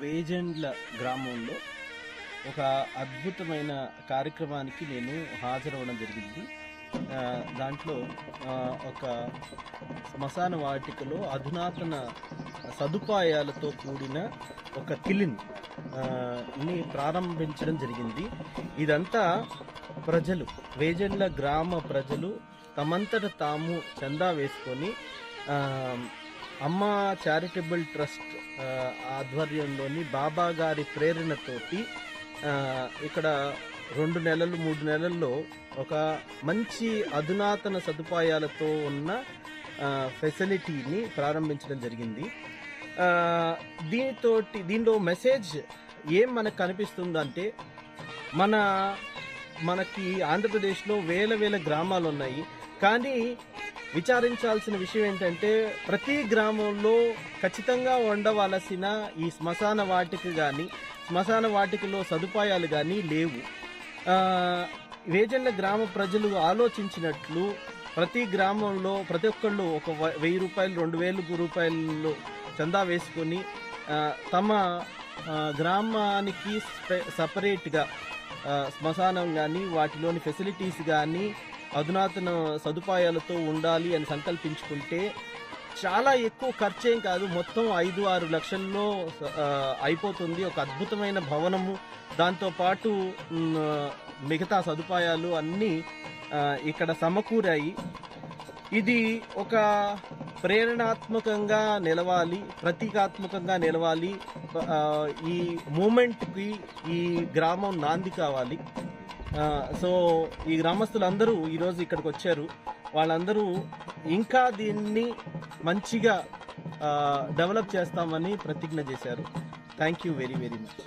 వేజెండ్ల గ్రామంలో ఒక అద్భుతమైన కార్యక్రమానికి నేను హాజరవడం జరిగింది. దాంట్లో ఒక శ్మశాన వాటికలో అధునాతన సదుపాయాలతో కూడిన ఒక కిలిన్ని ప్రారంభించడం జరిగింది. ఇదంతా ప్రజలు వేజెండ్ల గ్రామ ప్రజలు తమంతట తాము చందా వేసుకొని అమ్మ చారిటబుల్ ట్రస్ట్ ఆధ్వర్యంలోని బాబా గారి ప్రేరణతోటి ఇక్కడ రెండు నెలలు మూడు నెలల్లో ఒక మంచి అధునాతన సదుపాయాలతో ఉన్న ఫెసిలిటీని ప్రారంభించడం జరిగింది. దీనితోటి దీనిలో మెసేజ్ ఏం మనకు కనిపిస్తుందంటే మన మనకి ఆంధ్రప్రదేశ్లో వేల వేల గ్రామాలు ఉన్నాయి. కానీ విచారించాల్సిన విషయం ఏంటంటే ప్రతి గ్రామంలో ఖచ్చితంగా ఉండవలసిన ఈ శ్మశాన వాటిక కానీ శ్మశాన వాటికలో సదుపాయాలు కానీ లేవు. వేజెండ్ల గ్రామ ప్రజలు ఆలోచించినట్లు ప్రతి గ్రామంలో ప్రతి ఒక్కళ్ళు ఒక వెయ్యి రూపాయలు రెండు వేలు రూపాయలు చందా వేసుకొని తమ గ్రామానికి సపరేట్గా శ్మశానం కానీ వాటిలోని ఫెసిలిటీస్ కానీ అధునాతన సదుపాయాలతో ఉండాలి అని సంకల్పించుకుంటే చాలా ఎక్కువ ఖర్చేం కాదు. మొత్తం ఐదు ఆరు లక్షల్లో అయిపోతుంది. ఒక అద్భుతమైన భవనము. దాంతోపాటు మిగతా సదుపాయాలు అన్నీ ఇక్కడ సమకూరాయి. ఇది ఒక ప్రేరణాత్మకంగా నిలవాలి ప్రతీకాత్మకంగా నిలవాలి ఈ మూమెంట్కి ఈ గ్రామం నాంది కావాలి. సో ఈ గ్రామస్తులందరూ ఈరోజు ఇక్కడికి వచ్చారు. వాళ్ళందరూ ఇంకా దీన్ని మంచిగా డెవలప్ చేస్తామని ప్రతిజ్ఞ చేశారు. Thank you very very much.